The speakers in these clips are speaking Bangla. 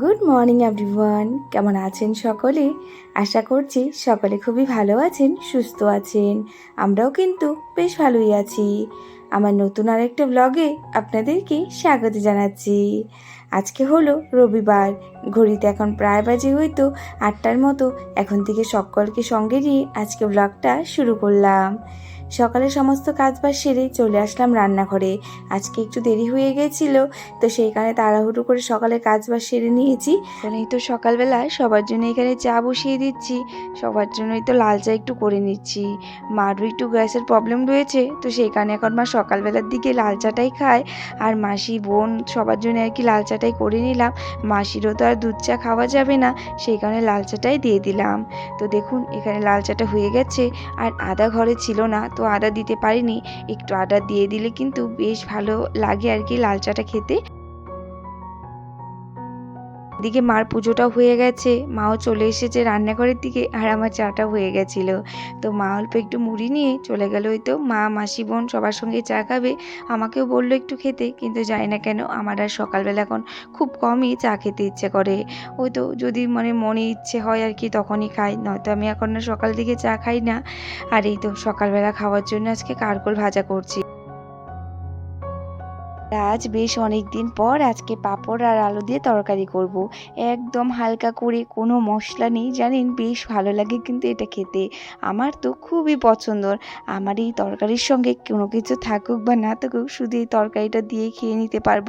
গুড মর্নিং এভরিওয়ান কেমন আছেন সকলে? আশা করছি সকলে খুবই ভালো আছেন, সুস্থ আছেন। আমরাও কিন্তু বেশ ভালোই আছি। আমার নতুন আরেকটা ব্লগে আপনাদেরকে স্বাগত জানাচ্ছি। আজকে হলো রবিবার, ঘড়িতে এখন প্রায় বাজে হয়তো আটটার মতো। এখন থেকে সকলকে সঙ্গে নিয়ে আজকে ব্লগটা শুরু করলাম। সকালে সমস্ত কাজ বাজ সেরে চলে আসলাম রান্নাঘরে। আজকে একটু দেরি হয়ে গেছিল, তো সেইখানে তাড়াহুড়ো করে সকালে কাজ বাজ সেরে নিয়েছি। এই তো সকালবেলা সবার জন্য এখানে চা বসিয়ে দিচ্ছি, সবার জন্যই তো লাল চা একটু করে নিচ্ছি। মারও একটু গ্যাসের প্রবলেম রয়েছে, তো সেইখানে এখন মা সকালবেলার দিকে লাল চাটাই খায়, আর মাসি, বোন সবার জন্য আর কি লাল চাটাই করে নিলাম। মাসিরও তো আর দুধ চা খাওয়া যাবে না, সেই কারণে লাল চাটাই দিয়ে দিলাম। তো দেখুন, এখানে লাল চাটা হয়ে গেছে, আর আদা ঘরে ছিল না, তো আদা দিতে পারিনি। একটু আদা দিয়ে দিলে কিন্তু বেশ ভালো লাগে আর কি লাল চাটা খেতে। এদিকে মার পুজোটাও হয়ে গেছে। মাও চলে এসেছে রান্নাঘরের দিকে আর আমার চাটা হয়ে গেছিল। তো মা অল্প একটু মুড়ি নিয়ে চলে গেল ওই তো। মা, মাসি, বোন সবার সঙ্গে চা খাবে। আমাকেও বলল একটু খেতে, কিন্তু জানি না কেন আমার আর সকালবেলা এখন খুব কমই চা খেতে ইচ্ছে করে। ওই তো যদি মানে মনে ইচ্ছে হয় আর কি তখনই খাই, নয়তো আমি এখন না সকাল দিকে চা খাই না। আর এই তো সকালবেলা খাওয়ার জন্য আজকে কারকোল ভাজা করছি। আজ বেশ অনেক দিন পর আজকে পাঁপড় আর আলু দিয়ে তরকারি করব। একদম হালকা করে, কোনো মশলা নেই, জানেন? বেশ ভালো লাগে কিন্তু এটা খেতে। আমার তো খুবই পছন্দর আমার এই তরকারির সঙ্গে কোনো কিছু থাকুক বা না থাকুক, শুধু এই তরকারিটা দিয়ে খেয়ে নিতে পারব।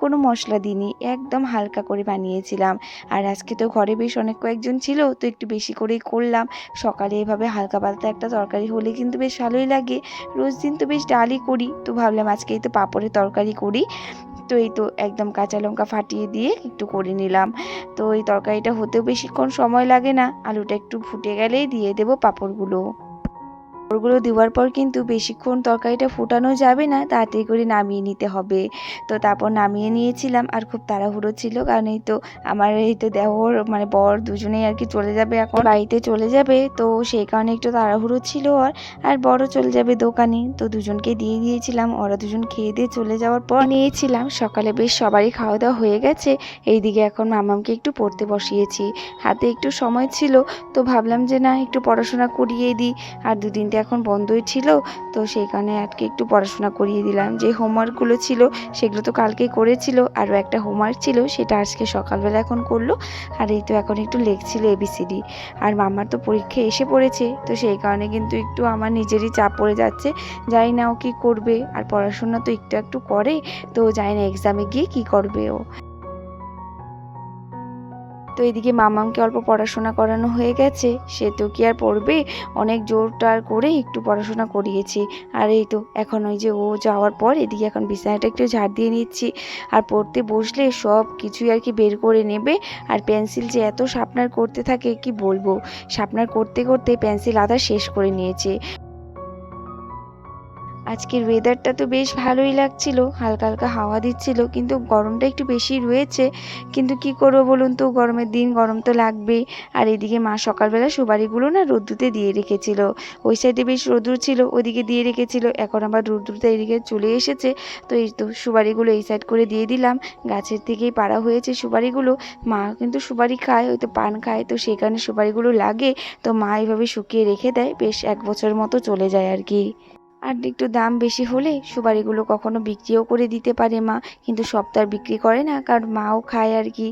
কোনো মশলা দিইনি, একদম হালকা করে বানিয়েছিলাম। আর আজকে তো ঘরে বেশ অনেক কয়েকজন ছিল, তো একটু বেশি করেই করলাম। সকালে এভাবে হালকা পাতলা একটা তরকারি হলে কিন্তু বেশ ভালোই লাগে। রোজ দিন তো বেশ ডালই করি, তো ভাবলাম আজকে এই তো পাঁপড়ের তরকারি করি। তো এই তো একদম কাঁচা লঙ্কা ফাটিয়ে দিয়ে একটু করে নিলাম। তো এই তরকারিটা হতেও বেশিক্ষণ সময় লাগে না। আলুটা একটু ফুটে গেলেই দিয়ে দেবো পাঁপড়গুলো। পাঁপড়গুলো দেওয়ার পর কিন্তু বেশিক্ষণ তরকারিটা ফোটানো যাবে না, তাড়াতাড়ি করে নামিয়ে নিতে হবে। তো তারপর নামিয়ে নিয়েছিলাম আর খুব তাড়াহুড়ো ছিল, কারণ এই তো আমার এই তো দেওর মানে বর দুজনেই আর কি চলে যাবে এখন। বাড়িতে চলে যাবে, তো সেই কারণে একটু তাড়াহুড়ো ছিল আর আর বড় চলে যাবে দোকানে। তো দুজনকে দিয়ে দিয়েছিলাম, ওরা দুজন খেয়ে দিয়ে চলে যাওয়ার পর নিয়েছিলাম। সকালে বেশ সবারই খাওয়া দাওয়া হয়ে গেছে, এইদিকে এখন মামামকে একটু পড়তে বসিয়েছি। হাতে একটু সময় ছিল, তো ভাবলাম যে না, একটু পড়াশোনা করিয়ে দিই। আর দুদিন তো এখন বন্ধই ছিল, তো সেই কারণে আজকে একটু পড়াশোনা করিয়ে দিলাম। যে হোমওয়ার্কগুলো ছিল সেগুলো তো কালকেই করেছিল, আরও একটা হোমওয়ার্ক ছিল সেটা আজকে সকালবেলা এখন করল, আর এই তো এখন একটু লেখছিল এবিসিডি আর মামার তো পরীক্ষা এসে পড়েছে, তো সেই কারণে কিন্তু একটু আমার নিজেরই চাপ পড়ে যাচ্ছে, জানি না ও কী করবে, আর পড়াশোনা তো একটু একটু করে, তো জানি না এক্সামে গিয়ে কী করবে ও। তো এদিকে মামামকে অল্প পড়াশোনা করানো হয়ে গেছে, সে তো কি আর পড়বে? অনেক জোর টার করে একটু পড়াশোনা করিয়েছি। আর এই তো, এখন ওই যে ও যাওয়ার পর এদিকে এখন বিছানাটা একটু ঝাড় দিয়ে নিচ্ছি। আর পড়তে বসলে সব কিছুই আর কি বের করে নেবে। আর পেন্সিল যে এত শার্পনার করতে থাকে, কি বলব? শার্পনার করতে করতে পেন্সিল আধা শেষ করে নিয়েছে। আজকের ওয়েদারটা তো বেশ ভালোই লাগছিল, হালকা হালকা হাওয়া দিচ্ছিল, কিন্তু গরমটা একটু বেশি রয়েছে। কিন্তু কি করব বলুন তো, গরমের দিন গরম তো লাগবেই। আর এদিকে মা সকালবেলা সুপারিগুলো না রোদ্দুতে দিয়ে রেখেছিল। ওই সাইডে বেশ রোদ্দুর ছিল ওদিকে দিয়ে রেখেছিল। এখন আবার রোদ্দুরটা এদিকে চলে এসেছে। তো এই তো সুপারিগুলো এই সাইড করে দিয়ে দিলাম। গাছের থেকেই পাড়া হয়েছে সুপারিগুলো। মা কিন্তু সুপারি খায় হয়তো পান খায়। তো সেই কারণে সুপারিগুলো লাগে। তো মা এইভাবে শুকিয়ে রেখে দেয়। বেশ এক বছর মতো চলে যায় আর কি। আর একটু দাম বেশি হলে সুপারিগুলো কখনো বিক্রিও করে দিতে পারে মা, কিন্তু আর বিক্রি করে না, কারণ মাও খায় আর কি।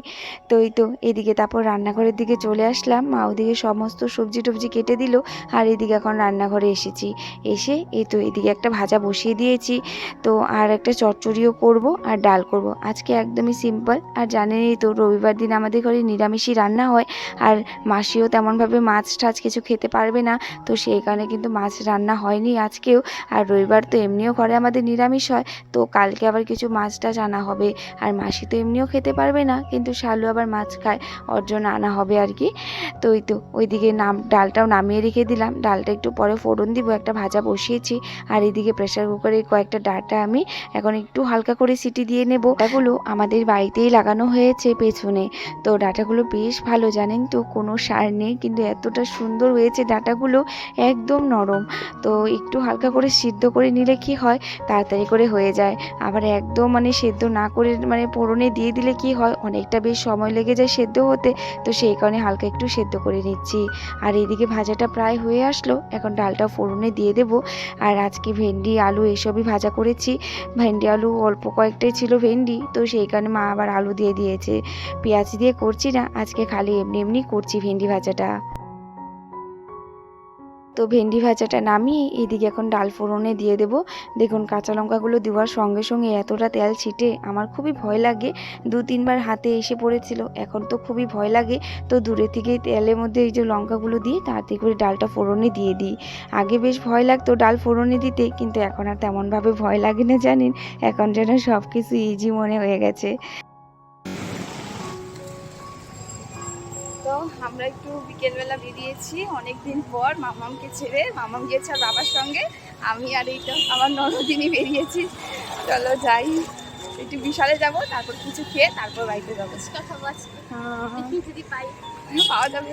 তো এই তো এদিকে তারপর রান্নাঘরের দিকে চলে আসলাম, মা ওদিকে সমস্ত সবজি টবজি কেটে দিল, আর এদিকে এখন রান্নাঘরে এসেছি। এসে এই তো এদিকে একটা ভাজা বসিয়ে দিয়েছি, তো আর একটা চচ্চড়িও করব আর ডাল করব। আজকে একদমই সিম্পল আর জানেনই তো রবিবার দিন আমাদের ঘরে নিরামিষই রান্না হয়, আর মাসিও তেমনভাবে মাছ টাছ কিছু খেতে পারবে না, তো সেই কারণে কিন্তু মাছ রান্না হয়নি আজকেও আর রবিবার তো এমনিও ঘরে আমাদের নিরামিষ হয়, তো কালকে আবার কিছু মাছ টাছ আনা হবে। আর মাসি তো এমনিও খেতে পারবে না, কিন্তু শালু আবার মাছ খায়, ওর জন্য আনা হবে আর কি। তো ওই তো, ওইদিকে নাম, ডালটাও নামিয়ে রেখে দিলাম। ডালটা একটু পরে ফোড়ন দিব, একটা ভাজা বসিয়েছি। আর এদিকে প্রেশার কুকারে কয়েকটা ডাটা আমি এখন একটু হালকা করে সিটি দিয়ে নেব। ডাটাগুলো আমাদের বাড়িতেই লাগানো হয়েছে পেছনে, তো ডাটাগুলো বেশ ভালো, জানেন তো? কোনো সার নেই, কিন্তু এতটা সুন্দর হয়েছে ডাটাগুলো, একদম নরম। তো একটু হালকা করে করে সিদ্ধ করে নিলে কি হয়? তাড়াতাড়ি করে হয়ে যায়। আবার একদম মানে সেদ্ধ না করে মানে পোড়নে দিয়ে দিলে কি হয়? অনেকটা বেশ সময় লেগে যায় সেদ্ধ হতে। তো সেই কারণে হালকা একটু সেদ্ধ করে নিচ্ছি। আর এদিকে ভাজাটা প্রায় হয়ে আসলো। এখন ডালটা ফোড়নে দিয়ে দেব। আর আজকে ভেন্ডি, আলু এসবই ভাজা করেছি। ভেন্ডি, আলু অল্প কয়েকটাই ছিল ভেন্ডি। তো সেই কারণে মা আবার আলু দিয়ে দিয়েছে। পেঁয়াজ দিয়ে করছি না। আজকে খালি এমনি এমনি করছি ভেন্ডি ভাজাটা। তো ভেন্ডি ভাজাটা নামিয়ে এইদিকে এখন ডাল ফোড়নে দিয়ে দেব। দেখুন, কাঁচা লঙ্কাগুলো দেওয়ার সঙ্গে সঙ্গে এতটা তেল ছিটে আমার খুবই ভয় লাগে। দু তিনবার হাতে এসে পড়েছিল, এখন তো খুবই ভয় লাগে। তো দূরে থেকেই তেলের মধ্যে এই যে লঙ্কাগুলো দিয়ে তাড়াতাড়ি করে ডালটা ফোড়নে দিয়ে দিই। আগে বেশ ভয় লাগতো ডাল ফোড়নে দিতে, কিন্তু এখন আর তেমনভাবে ভয় লাগে না, জানেন? এখন যেন সব কিছু ইজি মনে হয়ে গেছে। আমরা একটু বিকেলবেলা বেরিয়েছি অনেকদিন পর মামামকে ছেড়ে মামাম গিয়েছে আর বাবার সঙ্গে। আমি আর এইটা আমার নরদিনই বেরিয়েছি। চলো যাই একটু বিশালে যাব তারপর কিছু খেয়ে তারপর বাড়িতে যাব। কথা বলছি। হ্যাঁ, পাওয়া যাবে।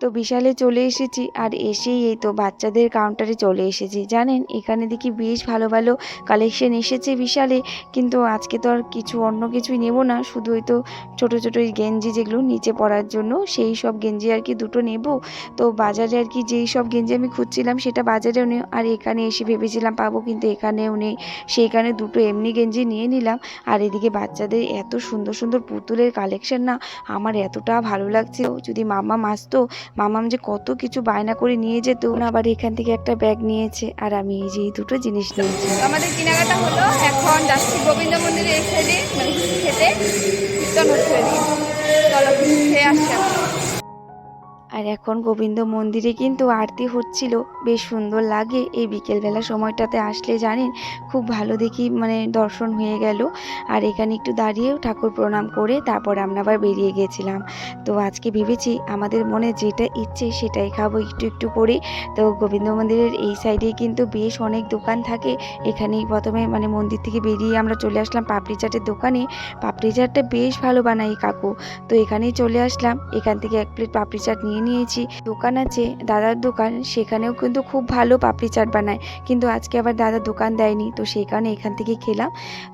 তো বিশালে চলে এসেছি আর এসেই এই তো বাচ্চাদের কাউন্টারে চলে এসেছি। জানেন, এখানে দেখি বেশ ভালো ভালো কালেকশন এসেছে বিশালে, কিন্তু আজকে তো আর কিছু অন্য কিছুই নেব না। শুধু ওই তো ছোটো ছোটো গেঞ্জি যেগুলো নিচে পরার জন্য, সেই সব গেঞ্জি আর কি দুটো নেব। তো বাজারে আর কি যেই সব গেঞ্জি আমি খুঁজছিলাম, সেটা বাজারেও নেই আর এখানে এসে ভেবেছিলাম পাবো, কিন্তু এখানেও নেই। সেইখানে দুটো এমনি গেঞ্জি নিয়ে নিলাম। আর এদিকে বাচ্চাদের এত সুন্দর সুন্দর পুতুলের কালেকশন না, আমার এতটা ভালো লাগছে যদি মামা আসতো মামাম যে কত কিছু বায়না করে নিয়ে যেত না আবার এখান থেকে একটা ব্যাগ নিয়েছে, আর আমি এই যে এই দুটো জিনিস নিয়েছি আমাদের কেনাকাটা হলো, এখন যাচ্ছি গোবিন্দ মন্দিরে এসে মানে খেতে, কীর্তন হচ্ছে চলো, খেয়ে আসছি। আর এখন গোবিন্দ মন্দিরে কিন্তু আরতি হচ্ছিল। বেশ সুন্দর লাগে এই বিকেলবেলা সময়টাতে আসলে জানেন? খুব ভালো দেখি মানে দর্শন হয়ে গেল। আর এখানে একটু দাঁড়িয়েও ঠাকুর প্রণাম করে তারপর আমরা আবার বেরিয়ে গেছিলাম। তো আজকে ভেবেছি আমাদের মনে যেটা ইচ্ছে সেটাই খাব একটু একটু করে। তো গোবিন্দ মন্দিরের এই সাইডে কিন্তু বেশ অনেক দোকান থাকে। এখানেই প্রথমে মানে মন্দির থেকে বেরিয়ে আমরা চলে আসলাম পাপড়ি চাটের দোকানে। পাপড়ি চাটটা বেশ ভালো বানাই কাকু। তো এখানেই চলে আসলাম। এখান থেকে এক প্লেট পাপড়ি চাট নিয়ে নিয়েছি দোকান আছে, দাদার দোকান, সেখানেও কিন্তু খুব ভালো পাপড়ি চাট বানায়। কিন্তু আজকে আবার দাদা দোকান দেয়নি, তো সেই কারণে এখান থেকে খেলাম।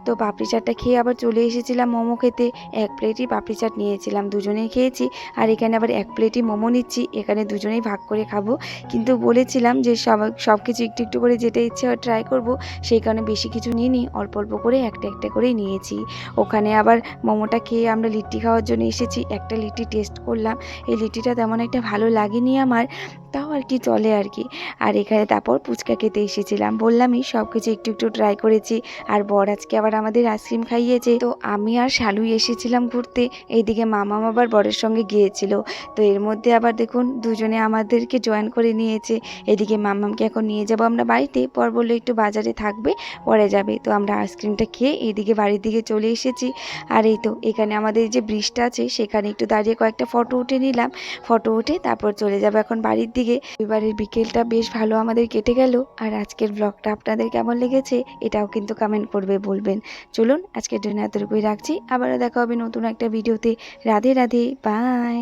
তো পাপড়ি চাটটা খেয়ে আবার চলে এসেছিলাম মোমো খেতে। এক প্লেটই পাপড়ি চাট নিয়েছিলাম, দুজনেই খেয়েছি। আর এখানে আবার এক প্লেটই মোমো নিচ্ছি, এখানে দুজনেই ভাগ করে খাব। কিন্তু বলেছিলাম যে সব সব কিছু একটু একটু করে যেটা ইচ্ছে হয় ট্রাই করব। সেই কারণে বেশি কিছু নিইনি, অল্প অল্প করে একটা একটা করেই নিয়েছি। ওখানে আবার মোমোটা খেয়ে আমরা লিট্টি খাওয়ার জন্য এসেছি, একটা লিট্টি টেস্ট করলাম। এই লিট্টিটা তেমন একটা ভালো লাগেনি আমার। তাও আর কি চলে আর কি আর এখানে তারপর ফুচকা খেতে এসেছিলাম। বললামই সব কিছু একটু একটু ট্রাই করেছি। আর বর আজকে আবার আমাদের আইসক্রিম খাইয়েছে। তো আমি আর শালুই এসেছিলাম ঘুরতে। এইদিকে মামা আবার বরের সঙ্গে গিয়েছিল। তো এর মধ্যে আবার দেখুন দুজনে আমাদেরকে জয়েন করে নিয়েছে। এদিকে মামামকে এখন নিয়ে যাব আমরা বাড়িতে। পর বলল একটু বাজারে থাকবে, পরে যাবে। তো আমরা আইসক্রিমটা খেয়ে এইদিকে বাড়ির দিকে চলে এসেছি। আর এই তো এখানে আমাদের যে ব্রিজটা আছে, সেখানে একটু দাঁড়িয়ে কয়েকটা ফটো উঠে নিলাম। ফটো উঠে তারপর চলে যাব এখন বাড়ির দিকে এবারের বিকেলটা বেশ ভালো আমাদের কেটে গেল। আর আজকের ব্লগটা আপনাদের কেমন লেগেছে এটাও কিন্তু কমেন্ট করবে বলবেন। চলুন, আজকের জন্য এতটুকুই রাখছি। আবারও দেখা হবে নতুন একটা ভিডিওতে রাধে রাধে বাই